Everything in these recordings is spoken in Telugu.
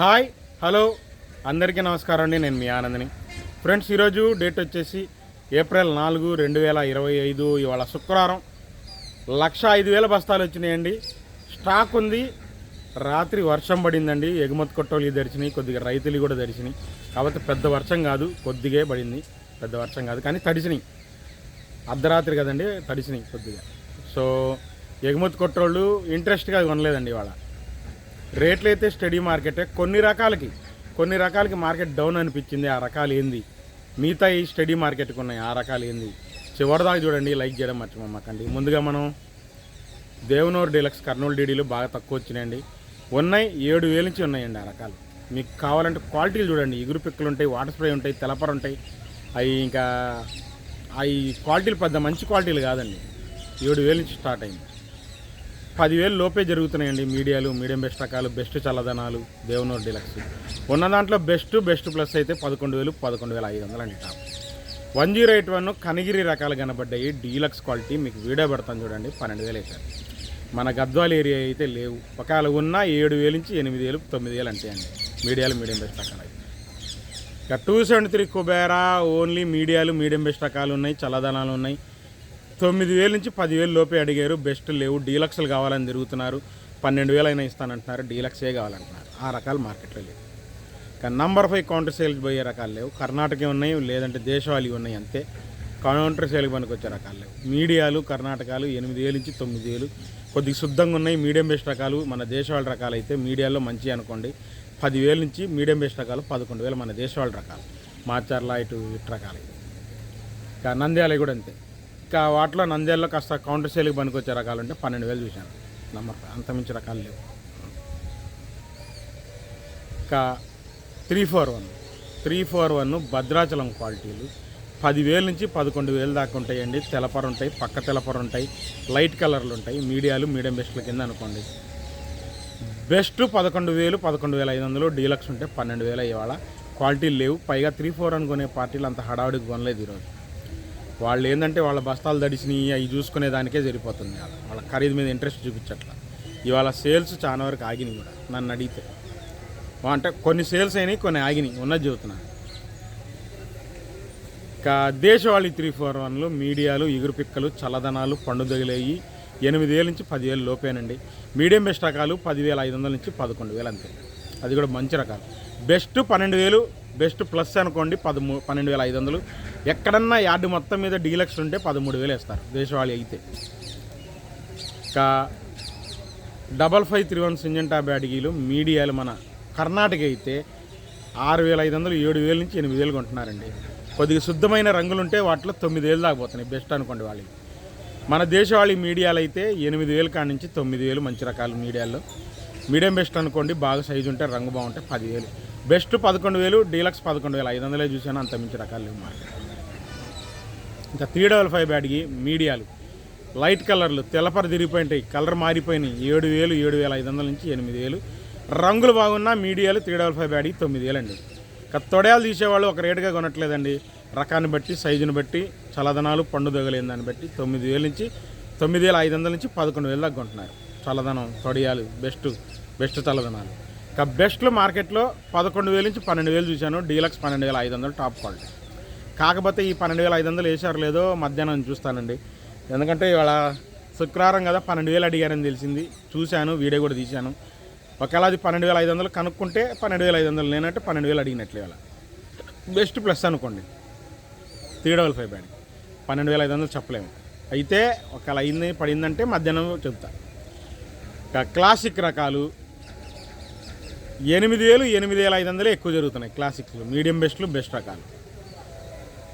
Hi hello. అందరికీ నమస్కారం అండి. నేను మీ ఆనందని. ఫ్రెండ్స్ ఈరోజు డేట్ వచ్చేసి ఏప్రిల్ నాలుగు రెండు వేల ఇరవై ఐదు ఇవాళ శుక్రవారం. లక్ష ఐదు వేల బస్తాలు వచ్చినాయండి. స్టాక్ ఉంది. రాత్రి వర్షం పడిందండి. ఎగుమతి కొట్టోళ్ళు దరిచినాయి కొద్దిగా రైతులు కూడా దరిచినాయి. కాబట్టి పెద్ద వర్షం కాదు కొద్దిగే పడింది. పెద్ద వర్షం కాదు కానీ తడిసినాయి అర్ధరాత్రి కదండి తడిసినాయి కొద్దిగా. సో ఎగుమతి కొట్టోళ్ళు ఇంట్రెస్ట్గా కొనలేదండి ఇవాళ. రేట్లు అయితే స్టడీ మార్కెటే. కొన్ని రకాలకి కొన్ని రకాలకి మార్కెట్ డౌన్ అనిపించింది. ఆ రకాలు ఏంది? మిగతా ఈ స్టడీ మార్కెట్కి ఉన్నాయి. ఆ రకాలు ఏంది? చివరిదాకా చూడండి లైక్ చేయడం మర్చిపోమ్మకండి ముందుగా మనం దేవనూరు డీలక్స్ కర్నూలు డీడీలు బాగా తక్కువ వచ్చినాయండి. ఉన్నాయి ఏడు వేల నుంచి ఉన్నాయండి ఆ రకాలు. మీకు కావాలంటే క్వాలిటీలు చూడండి. ఇగురు పిక్కలు ఉంటాయి వాటర్ స్ప్రే ఉంటాయి తెలపర ఉంటాయి. అవి ఇంకా అవి క్వాలిటీలు పెద్ద మంచి క్వాలిటీలు కాదండి. ఏడు వేల నుంచి స్టార్ట్ అయింది. పదివేలు లోపే జరుగుతున్నాయండి మీడియాలు మీడియం బెస్ట్ రకాలు బెస్ట్ చల్లదనాలు దేవనూరు డీలక్స్. ఉన్న దాంట్లో బెస్ట్ బెస్ట్ ప్లస్ అయితే పదకొండు వేలు పదకొండు వేల ఐదు వందలు అండి top. One zero eight one Kanigiri రకాలు కనబడ్డాయి. డీలక్స్ క్వాలిటీ మీకు వీడియో పెడతాను చూడండి పన్నెండు వేలు అయితే. మన గద్వాల ఏరియా అయితే లేవు. ఒకవేళ ఉన్నా ఏడు వేలు నుంచి ఎనిమిది వేలు తొమ్మిది వేలు అంతే అండి. మీడియాలు మీడియం బెస్ట్ రకాలు ఇక two seventy three Kubera only మీడియాలు మీడియం బెస్ట్ రకాలు ఉన్నాయి చల్లదనాలు ఉన్నాయి. తొమ్మిది వేల నుంచి పదివేలు లోపే అడిగారు. బెస్ట్ లేవు. డీలక్స్లు కావాలని తిరుగుతున్నారు. పన్నెండు వేలు అయినా ఇస్తానంటున్నారు. డీలక్సే కావాలంటున్నారు. ఆ రకాలు మార్కెట్లో లేవు కానీ నంబర్ ఫైవ్ కౌంటర్ సేల్కి పోయే రకాలు లేవు. కర్ణాటక ఉన్నాయి లేదంటే దేశవాళీ ఉన్నాయి అంతే. కౌంటర్ సేల్కి పనికి వచ్చే రకాలు లేవు. మీడియాలు కర్ణాటకాలు ఎనిమిది వేలు నుంచి తొమ్మిది వేలు. కొద్దిగా శుద్ధంగా ఉన్నాయి మీడియం బెస్ట్ రకాలు. మన దేశవాళీ రకాలు అయితే మీడియాలో మంచి అనుకోండి. పదివేల నుంచి మీడియం బెస్ట్ రకాలు పదకొండు వేలు మన దేశవాళీ రకాలు. మాచర్ల ఇటు ఇటు రకాలు. ఇంకా నంద్యాల కూడా అంతే. ఇంకా వాటిలో నంద్యాలలో కాస్త కౌంటర్ సేల్కి పనికొచ్చే రకాలు ఉంటే పన్నెండు వేలు చూశాను. నంబర్ అంతమించి రకాలు లేవు. ఇంకా three four one three four one Bhadrachalam క్వాలిటీలు. పదివేల నుంచి పదకొండు వేలు దాకా ఉంటాయండి. తెలపర ఉంటాయి పక్క తెలపర ఉంటాయి లైట్ కలర్లు ఉంటాయి మీడియాలు మీడియం బెస్ట్ల కింద అనుకోండి. బెస్ట్ పదకొండు వేలు పదకొండు వేల ఐదు వందలు డీలక్స్ ఉంటే పన్నెండు వేల అయ్యేవాళ్ళ. క్వాలిటీలు లేవు. పైగా త్రీ ఫోర్ అనుకునే పార్టీలు అంత హడావుడికి కొనలేదు ఈరోజు. వాళ్ళు ఏంటంటే వాళ్ళ బస్తాలు దడిచినాయి అవి చూసుకునే దానికే సరిపోతుంది. వాళ్ళ ఖరీదు మీద ఇంట్రెస్ట్ చూపించట్ల. ఇవాళ సేల్స్ చాలా వరకు ఆగినాయి కూడా నన్ను అడిగితే. అంటే కొన్ని సేల్స్ అయినాయి కొన్ని ఆగినాయి ఉన్నది చెబుతున్నా. ఇంకా దేశవాళీ త్రీ ఫోర్ వన్లు మీడియాలు ఎగురు పిక్కలు చల్లదనాలు పండుదగిలేయి. ఎనిమిదేళ్ళ ఎనిమిది వేల నుంచి పదివేలు లోపేనండి. మీడియం బెస్ట్ రకాలు పదివేల ఐదు వందల నుంచి పదకొండు వేలు అంతే. అది కూడా మంచి రకాలు. బెస్ట్ పన్నెండు వేలు బెస్ట్ ప్లస్ అనుకోండి పదమూ పన్నెండు వేల ఐదు వందలు ఎక్కడన్నా యార్డు మొత్తం మీద డీలక్స్ ఉంటే పదమూడు వేలు వేస్తారు దేశవాళీ అయితే. ఇంకా double five three one Syngenta బ్యాటరీలు మీడియాలు మన కర్ణాటక అయితే ఆరు వేల ఐదు వందలు ఏడు వేల నుంచి ఎనిమిది వేలు కొంటున్నారండి. కొద్దిగా శుద్ధమైన రంగులు ఉంటే వాటిలో తొమ్మిది వేలు దాకపోతున్నాయి బెస్ట్ అనుకోండి వాళ్ళకి మన దేశవాళీ మీడియాలు అయితే ఎనిమిది వేలు కాడి నుంచి తొమ్మిది వేలు మంచి రకాల మీడియాల్లో. మీడియం బెస్ట్ అనుకోండి బాగా సైజు ఉంటే రంగు బాగుంటే పదివేలు. బెస్ట్ పదకొండు వేలు డీలక్స్ పదకొండు వేలు ఐదు వందలే చూసాను అంత మించి రకాలు లేవు ఇంకా త్రీ డబల్ ఫైవ్ బ్యాట్కి మీడియాలు. లైట్ కలర్లు తెల్లపర తిరిగిపోయింటాయి. కలర్ మారిపోయినాయి. ఏడు వేలు ఏడు వేల ఐదు వందల నుంచి ఎనిమిది వేలు. రంగులు బాగున్నా మీడియాలు త్రీ డబల్ ఫైవ్ బ్యాడ్కి తొమ్మిది వేలు అండి తొడయాలు తీసేవాళ్ళు ఒక రేటుగా కొనట్లేదండి. రకాన్ని బట్టి సైజుని బట్టి చల్లదనాలు పండుదగలేని దాన్ని బట్టి తొమ్మిది వేల నుంచి తొమ్మిది వేల ఐదు వందల నుంచి పదకొండు వేల దాకా కొంటున్నారు. చల్లదనం తొడియాలు బెస్ట్ బెస్ట్ చల్లదనాలు. ఇంకా బెస్ట్లు మార్కెట్లో పదకొండు వేల నుంచి పన్నెండు వేలు చూశాను. డీలక్స్ పన్నెండు వేల ఐదు వందలు టాప్ క్వాలిటీ. కాకపోతే ఈ పన్నెండు వేల ఐదు వందలు వేసారు లేదో మధ్యాహ్నం చూస్తానండి. ఎందుకంటే ఇవాళ శుక్రవారం కదా పన్నెండు వేలు అడిగారని తెలిసింది. చూశాను వీడియో కూడా తీశాను. ఒకవేళ అది పన్నెండు వేల ఐదు వందలు కనుక్కుంటే పన్నెండు వేల ఐదు వందలు నేనంటే పన్నెండు వేలు అడిగినట్లు ఇవాళ. బెస్ట్ ప్లస్ అనుకోండి. Three double five band. పన్నెండు వేల ఐదు వందలు చెప్పలేము. అయితే ఒకవేళ అయింది పడిందంటే మధ్యాహ్నం చెప్తా. క్లాసిక్ రకాలు ఎనిమిది వేలు ఎనిమిది వేల ఐదు వందలే ఎక్కువ జరుగుతున్నాయి. క్లాసిక్లు మీడియం బెస్ట్లు బెస్ట్ రకాలు.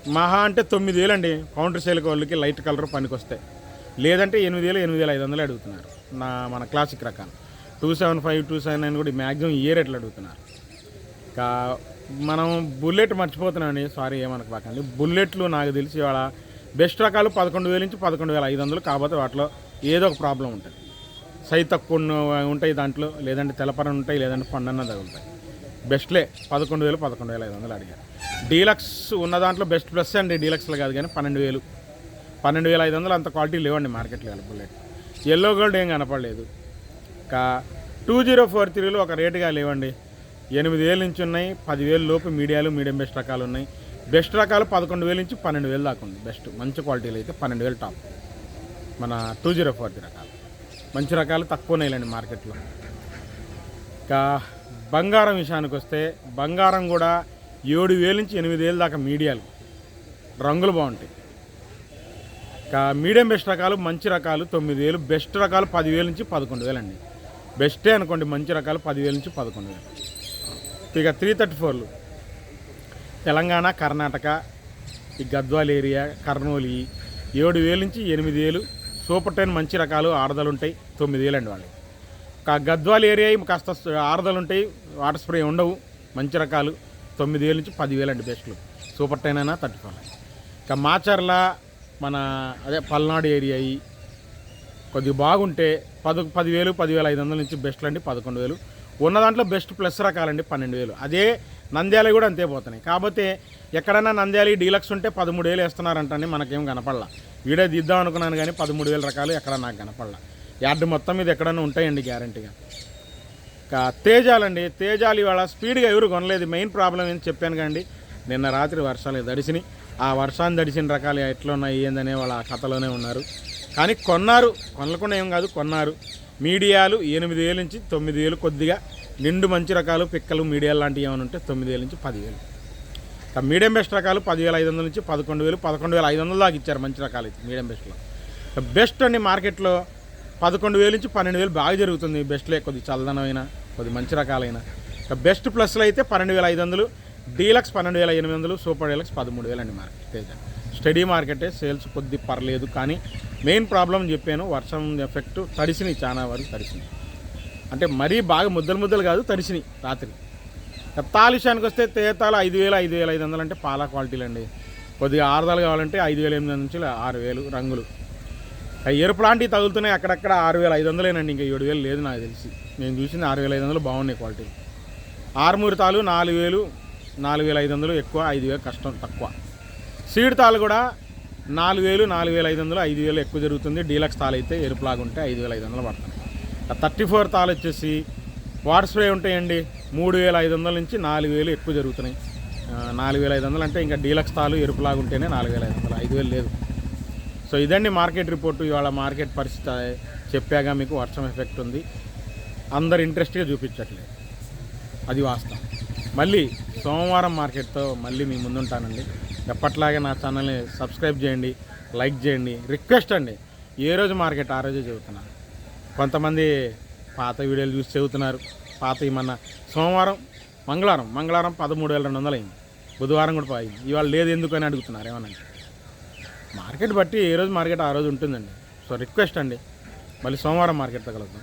మహా అంటే తొమ్మిది వేలు అండి కౌంటర్ సేల్ వాళ్ళకి లైట్ కలర్ పనికి వస్తాయి లేదంటే ఎనిమిది వేలు ఎనిమిది వేల ఐదు వందలు అడుగుతున్నారు. నా మన క్లాసిక్ రకం. Two seven five two seven nine కూడా మ్యాక్సిమం ఏ రేట్లు అడుగుతున్నారు. ఇంకా మనం బుల్లెట్ మర్చిపోతున్నామండి సారీ ఏమనుకోకండి బుల్లెట్లు నాకు తెలిసి వాళ్ళ బెస్ట్ రకాలు పదకొండు వేల నుంచి పదకొండు వేల ఐదు వందలు కాకపోతే వాటిలో ఏదో ఒక ప్రాబ్లం ఉంటుంది. సై తక్కువ ఉంటాయి దాంట్లో లేదంటే తెలపరని ఉంటాయి లేదంటే పండన్న తగులుతాయి. బెస్ట్లే పదకొండు వేలు పదకొండు వేల ఐదు వందలు అడిగారు. డీలక్స్ ఉన్న దాంట్లో బెస్ట్ ప్లస్ అండి డీలక్స్లో కాదు కానీ పన్నెండు వేలు. పన్నెండు వేల ఐదు వందలు అంత క్వాలిటీ లేవండి మార్కెట్లో కనపడలేదు బుల్లెట్. ఎల్లో గోల్డ్ ఏం కనపడలేదు. ఇంకా టూ జీరో ఫోర్ త్రీలో ఒక రేటుగా లేవండి. ఎనిమిది వేల నుంచి ఉన్నాయి పదివేలు లోపు మీడియాలు మీడియం బెస్ట్ రకాలు ఉన్నాయి. బెస్ట్ రకాలు పదకొండు వేల నుంచి పన్నెండు వేలు దాకా ఉంది. బెస్ట్ మంచి క్వాలిటీలు అయితే పన్నెండు వేలు టాప్. మన టూ జీరో ఫోర్టీ రకాలు. మంచి రకాలు తక్కువనే లేండి మార్కెట్లో. ఇంకా బంగారం విషయానికి వస్తే బంగారం కూడా ఏడు వేల నుంచి ఎనిమిది వేలు దాకా మీడియాలు. రంగులు బాగుంటాయి. ఇంకా మీడియం బెస్ట్ రకాలు మంచి రకాలు తొమ్మిది వేలు బెస్ట్ రకాలు పదివేల నుంచి పదకొండు వేలు అండి బెస్టే అనుకోండి మంచి రకాలు పదివేల నుంచి పదకొండు వేలు. ఇక త్రీ థర్టీ ఫోర్లు. తెలంగాణ కర్ణాటక ఈ గద్వాల్ ఏరియా కర్నూలు ఏడు వేల నుంచి ఎనిమిది వేలు. సూపర్ టెన్ మంచి రకాలు ఆడదలు ఉంటాయి తొమ్మిది వేలు అండి వాళ్ళు గద్వాల్ ఏరియా కాస్త ఆడదలు ఉంటాయి వాటర్ స్ప్రే ఉండవు మంచి రకాలు. తొమ్మిది వేల నుంచి పదివేలు అండి బెస్ట్లు సూపర్ టెన్ అయినా థర్టీ ఫోర్ ఇక మాచర్ల మన అదే పల్నాడు ఏరియా ఈ కొద్దిగా బాగుంటే పది పదివేలు పదివేల ఐదు వందల నుంచి బెస్ట్లు అండి పదకొండు వేలు. ఉన్న దాంట్లో బెస్ట్ ప్లస్ రకాలండి పన్నెండు వేలు. అదే నంద్యాల కూడా అంతే పోతున్నాయి. కాకపోతే ఎక్కడైనా నంద్యాల డీలక్స్ ఉంటే పదమూడు వేలు వేస్తున్నారంటని మనకేం కనపడలా. వీడియో దిద్దాం అనుకున్నాను కానీ పదమూడు వేల రకాలు ఎక్కడ నాకు కనపడలా. యార్డు మొత్తం మీద ఎక్కడైనా ఉంటాయండి గ్యారంటీగా తేజాలండి. తేజాలు ఇవాళ స్పీడ్గా ఎవరు కొనలేదు. మెయిన్ ప్రాబ్లం ఏంటి చెప్పాను కండి నిన్న రాత్రి వర్షాలు దడిసినాయి. ఆ వర్షాన్ని దడిసిన రకాలు ఎట్లా ఉన్నాయి ఏందనే వాళ్ళ ఆ కథలోనే ఉన్నారు. కానీ కొన్నారు. కొనకుండా ఏం కాదు కొన్నారు. మీడియాలు ఎనిమిది వేల నుంచి తొమ్మిది వేలు కొద్దిగా నిండు మంచి రకాలు పిక్కలు మీడియాలు లాంటివి ఏమైనా ఉంటే తొమ్మిది వేల నుంచి పదివేలు. మీడియం బెస్ట్ రకాలు పదివేల ఐదు వందల నుంచి పదకొండు వేలు పదకొండు వేల ఐదు వందల దాకా ఇచ్చారు మంచి రకాలు అయితే మీడియం బెస్ట్లో. బెస్ట్ అండి మార్కెట్లో పదకొండు వేలు నుంచి పన్నెండు వేలు బాగా జరుగుతుంది. బెస్ట్లో కొద్దిగా చల్లదనమైన కొద్ది మంచి రకాలైన. బెస్ట్ ప్లస్లో అయితే పన్నెండు వేల ఐదు వందలు డీలక్స్ పన్నెండు వేల ఎనిమిది వందలు సూపర్ డీలక్స్ పదమూడు వేలు అండి మార్కెట్ తేజ స్టడీ మార్కెటే సేల్స్ కొద్ది పర్లేదు కానీ మెయిన్ ప్రాబ్లం చెప్పాను వర్షం ఎఫెక్ట్ తడిసినాయి చాలా వరకు తడిసినాయి. అంటే మరీ బాగా ముద్దలు ముద్దలు కాదు తడిసినాయి రాత్రి. ఇక తాలు విషయానికి వస్తే తేతాలు ఐదు వేలు ఐదు వేల ఐదు వందలు అంటే పాల క్వాలిటీలు అండి. కొద్దిగా ఆరుదాలు కావాలంటే ఐదు వేల ఎనిమిది వందల నుంచి ఆరు వేలు రంగులు. ఎరుపు లాంటివి తగులుతున్నాయి. అక్కడక్కడ ఆరు వేల ఐదు వందలేనండి. ఇంకా ఏడు వేలు లేదు నాకు తెలిసి. నేను చూసింది ఆరు వేల ఐదు వందలు బాగున్నాయి క్వాలిటీ. ఆరుమూరు తాలు నాలుగు వేలు నాలుగు వేల ఐదు వందలు ఎక్కువ ఐదు వేలు కష్టం తక్కువ. సీడ్ తాలు కూడా నాలుగు వేలు నాలుగు వేల ఐదు వందలు ఐదు వేలు ఎక్కువ జరుగుతుంది. డీలక్స్ తాలు అయితే ఎరుపులాగా ఉంటే ఐదు వేల ఐదు వందలు పడుతుంది థర్టీ ఫోర్ తాలు వచ్చేసి వాటర్ స్ప్రే ఉంటాయండి. మూడు వేల ఐదు వందల నుంచి నాలుగు వేలు ఎక్కువ జరుగుతున్నాయి. నాలుగు వేల ఐదు వందలు అంటే ఇంకా డీలక్స్ తాలు ఎరుపులాగా ఉంటేనే నాలుగు వేల ఐదు వందలు. ఐదు వేలు లేదు. సో ఇదండి మార్కెట్ రిపోర్టు. ఇవాళ మార్కెట్ పరిస్థితి చెప్పాగా మీకు వర్షం ఎఫెక్ట్ ఉంది. అందరు ఇంట్రెస్ట్గా చూపించట్లేదు. అది వాస్తవం. మళ్ళీ సోమవారం మార్కెట్తో మళ్ళీ మీ ముందుంటానండి. ఎప్పట్లాగే నా ఛానల్ని సబ్స్క్రైబ్ చేయండి లైక్ చేయండి రిక్వెస్ట్ అండి. ఏ రోజు మార్కెట్ ఆ రోజే చెబుతున్నాను కొంతమంది పాత వీడియోలు చూసి చెబుతున్నారు. పాత ఏమన్నా సోమవారం మంగళవారం మంగళవారం పదమూడు వేల రెండు వందలు అయింది. బుధవారం కూడా పోయింది ఇవాళ లేదు ఎందుకు అని అడుగుతున్నారు ఏమన్నా మార్కెట్ బట్టి ఏ రోజు మార్కెట్ ఆ రోజు ఉంటుందండి. సో రిక్వెస్ట్ అండి. మళ్ళీ సోమవారం మార్కెట్ తగలుగుతాం